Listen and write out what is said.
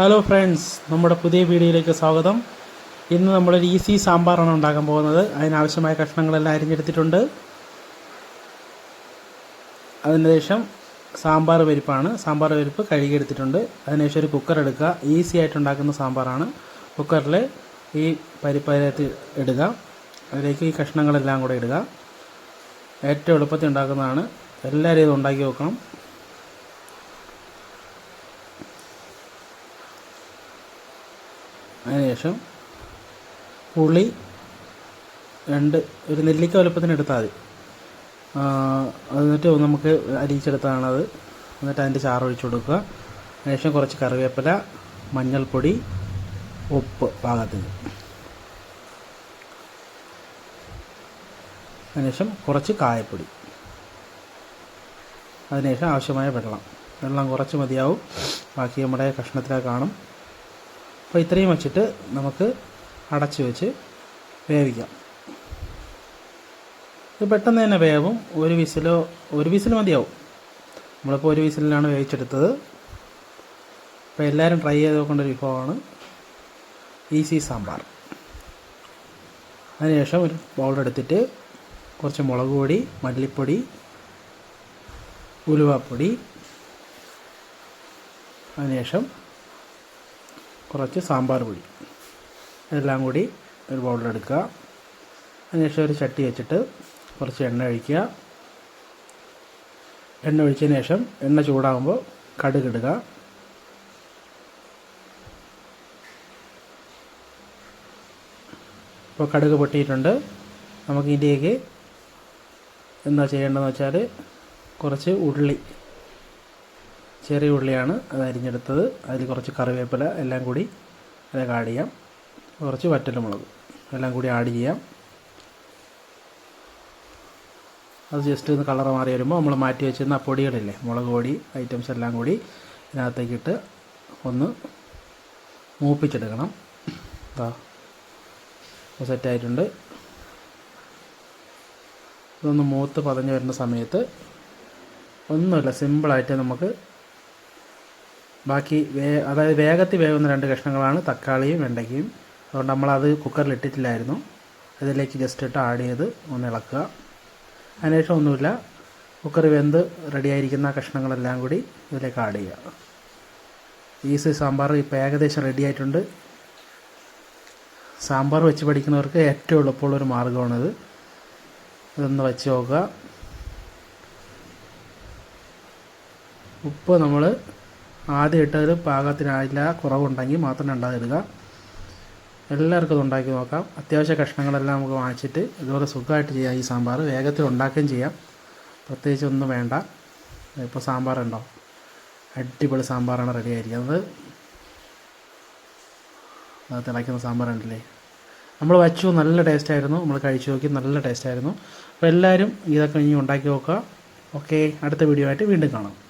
Hello friends നമ്മുടെ പുതിയ വീഡിയോയിലേക്ക് സ്വാഗതം. ഇന്ന് നമ്മളൊരു ഈസി സാമ്പാറാണ് ഉണ്ടാക്കാൻ പോകുന്നത്. അതിനാവശ്യമായ കഷ്ണങ്ങളെല്ലാം അരിഞ്ഞെടുത്തിട്ടുണ്ട്. അതിനുശേഷം സാമ്പാർ പരിപ്പാണ്. സാമ്പാർ പരിപ്പ് കഴുകിയെടുത്തിട്ടുണ്ട്. അതിനുശേഷം ഒരു കുക്കർ എടുക്കുക. ഈസി ആയിട്ട് ഉണ്ടാക്കുന്ന സാമ്പാറാണ്. കുക്കറിൽ ഈ പരിപ്പ് അതിനകത്ത് ഇടുക. അതിലേക്ക് ഈ കഷ്ണങ്ങളെല്ലാം കൂടെ ഇടുക. ഏറ്റവും എളുപ്പത്തിൽ ഉണ്ടാക്കുന്നതാണ്. എല്ലാവരും ഇത് ഉണ്ടാക്കി നോക്കണം. അതിനുശേഷം പുളി രണ്ട് ഒരു നെല്ലിക്ക വലുപ്പത്തിന് എടുത്താൽ മതി. എന്നിട്ട് നമുക്ക് അരിയിച്ചെടുത്തതാണത് എന്നിട്ട് അതിന്റെ ചാറ് ഒഴിച്ചു കൊടുക്കുക. അതിനുശേഷം കുറച്ച് കറിവേപ്പില മഞ്ഞൾപ്പൊടി ഉപ്പ് പാകത്തിന്. അതിനുശേഷം കുറച്ച് കായപ്പൊടി. അതിനുശേഷം ആവശ്യമായ വെള്ളം. വെള്ളം കുറച്ച് മതിയാവും. ബാക്കി നമ്മുടെ കഷ്ണത്തിലൊക്കെ കാണും. അപ്പോൾ ഇത്രയും വച്ചിട്ട് നമുക്ക് അടച്ച് വെച്ച് വേവിക്കാം. ഇത് പെട്ടെന്ന് തന്നെ വേവും. ഒരു വിസിലോ ഒരു വിസിൽ മതിയാവും. നമ്മളിപ്പോൾ ഒരു വിസിലിലാണ് വേവിച്ചെടുത്തത്. അപ്പോൾ എല്ലാവരും ട്രൈ ചെയ്ത് നോക്കേണ്ട ഒരു വിഭവമാണ് ഈസി സാമ്പാർ. അതിനുശേഷം ഒരു ബൗൾ എടുത്തിട്ട് കുറച്ച് മുളക് പൊടി മല്ലിപ്പൊടി ഉലുവാപ്പൊടി. അതിനുശേഷം കുറച്ച് സാമ്പാർ പൊടി ഇതെല്ലാം കൂടി ഒരു ബൗളിലെടുക്കുക അതിനുശേഷം ഒരു ചട്ടി വെച്ചിട്ട് കുറച്ച് എണ്ണ ഒഴിക്കുക. എണ്ണ ഒഴിച്ചതിന് ശേഷം എണ്ണ ചൂടാകുമ്പോൾ കടുക് ഇടുക. ഇപ്പോൾ കടുക് പൊട്ടിയിട്ടുണ്ട്. നമുക്ക് ഇതിലേക്ക് എന്താ ചെയ്യേണ്ടതെന്ന് വെച്ചാൽ കുറച്ച് ഉള്ളി ചെറിയ ഉള്ളിയാണ് അത് അരിഞ്ഞെടുത്തത്. അതിൽ കുറച്ച് കറിവേപ്പില എല്ലാം കൂടി അതിലേക്ക് ആഡ് ചെയ്യാം. കുറച്ച് വറ്റൽമുളക് എല്ലാം കൂടി ആഡ് ചെയ്യാം. അത് ജസ്റ്റ് ഒന്ന് കളർ മാറി വരുമ്പോൾ നമ്മൾ മാറ്റി വെച്ചിരുന്ന പൊടികളില്ലേ മുളക് പൊടി ഐറ്റംസ് എല്ലാം കൂടി ഇതിനകത്തേക്ക് ഇട്ട് ഒന്ന് മൂപ്പിച്ചെടുക്കണം. ഇതാ സെറ്റായിട്ടുണ്ട് ഇതൊന്ന് മൂത്ത് പതഞ്ഞ് വരുന്ന സമയത്ത് ഒന്നുമില്ല സിമ്പിളായിട്ട് നമുക്ക് ബാക്കി വേ അതായത് വേഗത്തിൽ വേവുന്ന രണ്ട് കഷ്ണങ്ങളാണ് തക്കാളിയും വെണ്ടയ്ക്കയും. അതുകൊണ്ട് നമ്മളത് കുക്കറിൽ ഇട്ടിട്ടില്ലായിരുന്നു അതിലേക്ക് ജസ്റ്റ് ഇട്ട് ആഡ് ചെയ്ത് ഒന്ന് ഇളക്കുക. അതിനുശേഷം ഒന്നുമില്ല. കുക്കർ വെന്ത് റെഡിയായിരിക്കുന്ന കഷ്ണങ്ങളെല്ലാം കൂടി ഇതിലേക്ക് ആഡ് ചെയ്യുക. ഈസി സാമ്പാർ ഇപ്പോൾ ഏകദേശം റെഡി ആയിട്ടുണ്ട്. സാമ്പാർ വെച്ച് പഠിക്കുന്നവർക്ക് ഏറ്റവും എളുപ്പമുള്ളൊരു മാർഗമാണിത്. ഇതൊന്ന് വെച്ച് നോക്കുക. ഉപ്പ് നമ്മൾ ആദ്യം ഇട്ടതിൽ പാകത്തിനായില്ല കുറവുണ്ടെങ്കിൽ മാത്രം രണ്ടാമത് ഇടുക എല്ലാവർക്കും ഇത് ഉണ്ടാക്കി നോക്കാം. അത്യാവശ്യ കഷ്ണങ്ങളെല്ലാം നമുക്ക് വാങ്ങിച്ചിട്ട് ഇതുപോലെ സുഖമായിട്ട് ചെയ്യാം ഈ സാമ്പാർ. വേഗത്തിൽ ഉണ്ടാക്കുകയും ചെയ്യാം. പ്രത്യേകിച്ച് ഒന്നും വേണ്ട. ഇപ്പോൾ സാമ്പാറുണ്ടോ അടിപൊളി സാമ്പാറാണ് റെഡി ആയിരിക്കുന്നത്. അത് തിളയ്ക്കുന്ന സാമ്പാറുണ്ടല്ലേ നമ്മൾ വച്ചു നല്ല ടേസ്റ്റ് ആയിരുന്നു. നമ്മൾ കഴിച്ചു നോക്കി നല്ല ടേസ്റ്റ് ആയിരുന്നു. അപ്പോൾ എല്ലാവരും ഇതൊക്കെ ഇനി ഉണ്ടാക്കി നോക്കുക. ഓക്കെ. അടുത്ത വീഡിയോ ആയിട്ട് വീണ്ടും കാണാം.